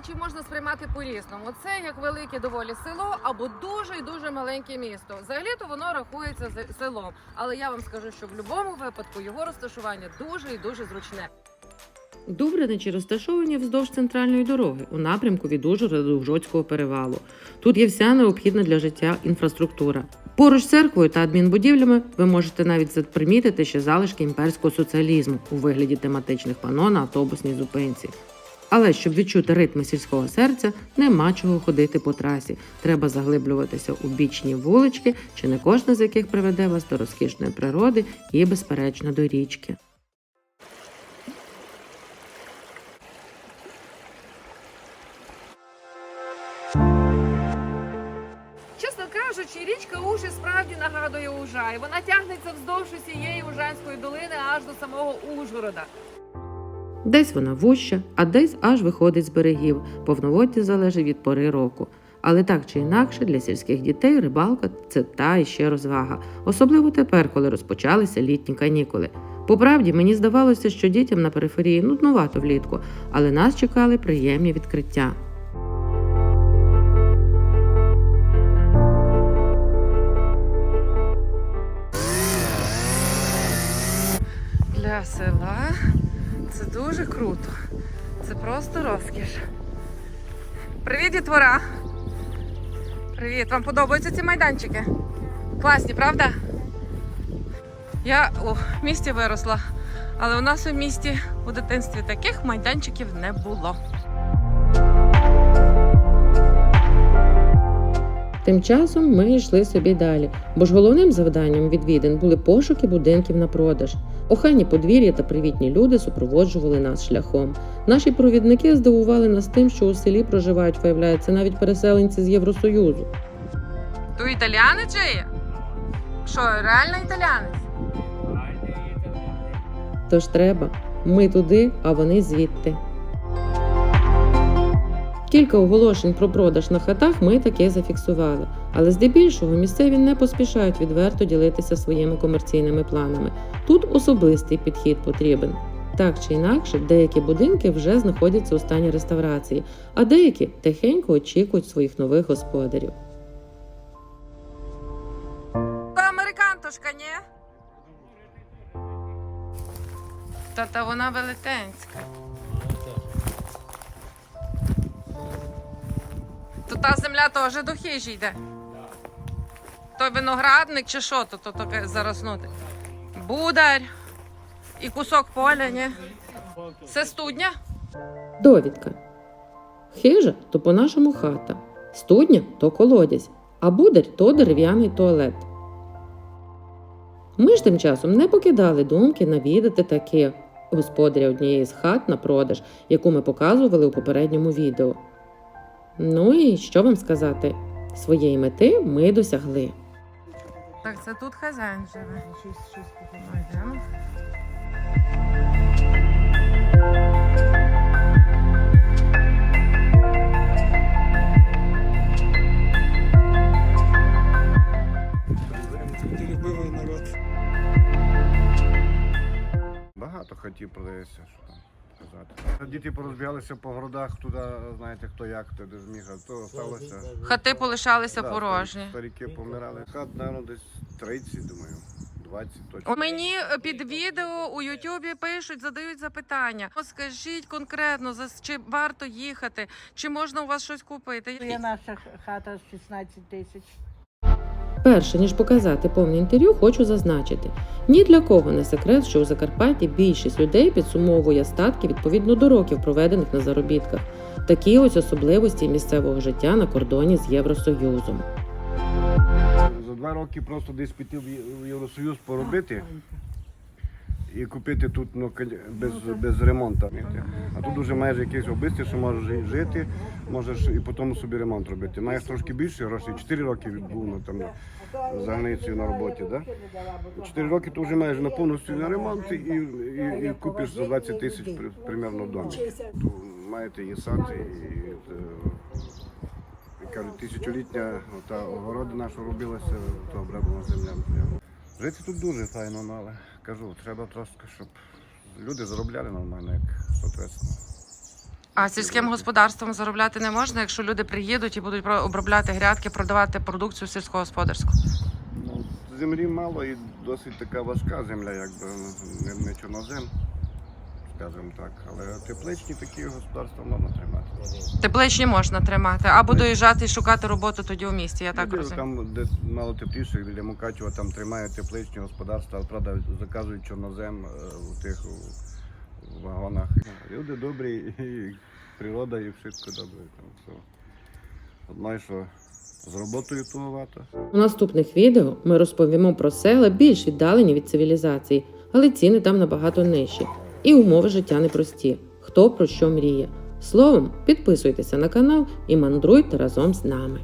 Городичі можна сприймати по-різному. Це як велике доволі село або дуже і дуже маленьке місто. Взагалі-то воно рахується селом. Але я вам скажу, що в будь-якому випадку його розташування дуже і дуже зручне. Дубриничі розташовані вздовж центральної дороги у напрямку від Ужгорода до Ужгородського перевалу. Тут є вся необхідна для життя інфраструктура. Поруч з церквою та адмінбудівлями ви можете навіть запримітити ще залишки імперського соціалізму у вигляді тематичних пано на автобусній зупинці. Але щоб відчути ритми сільського серця, нема чого ходити по трасі. Треба заглиблюватися у бічні вулички, чи не кожна з яких приведе вас до розкішної природи і, безперечно, до річки. Чесно кажучи, річка Уж справді нагадує Ужай. Вона тягнеться вздовж усієї Ужанської долини аж до самого Ужгорода. Десь вона вуща, а десь аж виходить з берегів. Повноводдя залежить від пори року. Але так чи інакше, для сільських дітей рибалка це та іще розвага, особливо тепер, коли розпочалися літні канікули. По правді, мені здавалося, що дітям на периферії нуднувато влітку, але нас чекали приємні відкриття. Для села дуже круто. Це просто розкіш. Привіт, дітвора! Привіт! Вам подобаються ці майданчики? Класні, правда? Я у місті виросла, але у нас у місті у дитинстві таких майданчиків не було. Тим часом ми йшли собі далі, бо ж головним завданням відвідин були пошуки будинків на продаж. Охайні подвір'я та привітні люди супроводжували нас шляхом. Наші провідники здивували нас тим, що у селі проживають, виявляється, навіть переселенці з Євросоюзу. Tu італіянець же є? Що, реально італіянець? Тож треба. Ми туди, а вони звідти. Кілька оголошень про продаж на хатах ми таки зафіксували, але здебільшого місцеві не поспішають відверто ділитися своїми комерційними планами. Тут особистий підхід потрібен. Так чи інакше, деякі будинки вже знаходяться у стані реставрації, а деякі тихенько очікують своїх нових господарів. Та американтушка, ні? Та вона велетенська. То та земля теж до хижі йде. Той виноградник чи що то, то таке зароснути. Будар і кусок поля, ні? Це студня? Довідка. Хижа то по-нашому хата, студня то колодязь, а будар то дерев'яний туалет. Ми ж тим часом не покидали думки навідати таки господаря однієї з хат на продаж, яку ми показували у попередньому відео. Ну і що вам сказати? Своєї мети ми досягли. Так це тут хазяїн живе. Багато хатів продається, що там казати. Діти порозбігалися по городах туди, знаєте, хто як, хто де зміг, а то сталося. Хати полишалися Да, порожні. Старіки помирали. Хат, мабуть, десь 30, думаю, 20 точно. Мені е, під відео у Ютубі пишуть, задають запитання. Скажіть конкретно, за чи варто їхати, чи можна у вас щось купити? Є наша хата 16 тисяч. Перше ніж показати повне інтерв'ю, хочу зазначити: ні для кого не секрет, що у Закарпатті більшість людей підсумовує статки відповідно до років, проведених на заробітках. Такі ось особливості місцевого життя на кордоні з Євросоюзом. За два роки просто десь піти в Євросоюз поробити і купити тут ну, без, без ремонту. А тут вже маєш якісь обисті, що можеш жити, можеш і потім собі ремонт робити. Маєш трошки більше грошей, 4 роки відбув на, там, за границею на роботі. Да? 4 роки ти вже маєш на повністю на ремонт і, і, і купиш за 20 тисяч при- примерно. Тут маєте і сад, і, і, і кажуть, тисячолітня та огорода наша робилася, то оброблена земля. Жити тут дуже файно, ну, але кажу, треба трошки, щоб люди заробляли нормально, як соответственно. А сільським господарством заробляти не можна, якщо люди приїдуть і будуть обробляти грядки, продавати продукцію сільськогосподарську. Ну, землі мало і досить така важка земля, якби не, не чорнозем, скажімо так. Але тепличні такі господарства можна тримати. Тепличні можна тримати, або доїжджати і шукати роботу тоді у місті, я так розумію. Там, де мало тепліше, біля Мукачева, там тримають тепличні господарства, правда заказують чорнозем е, у тих у, вагонах. Люди добрі, і природа, і все добре. Там, все. Одно, що з роботою туговато. У наступних відео ми розповімо про села більш віддалені від цивілізації, але ціни там набагато нижчі. І умови життя непрості. Хто про що мріє. Словом, підписуйтеся на канал і мандруйте разом з нами.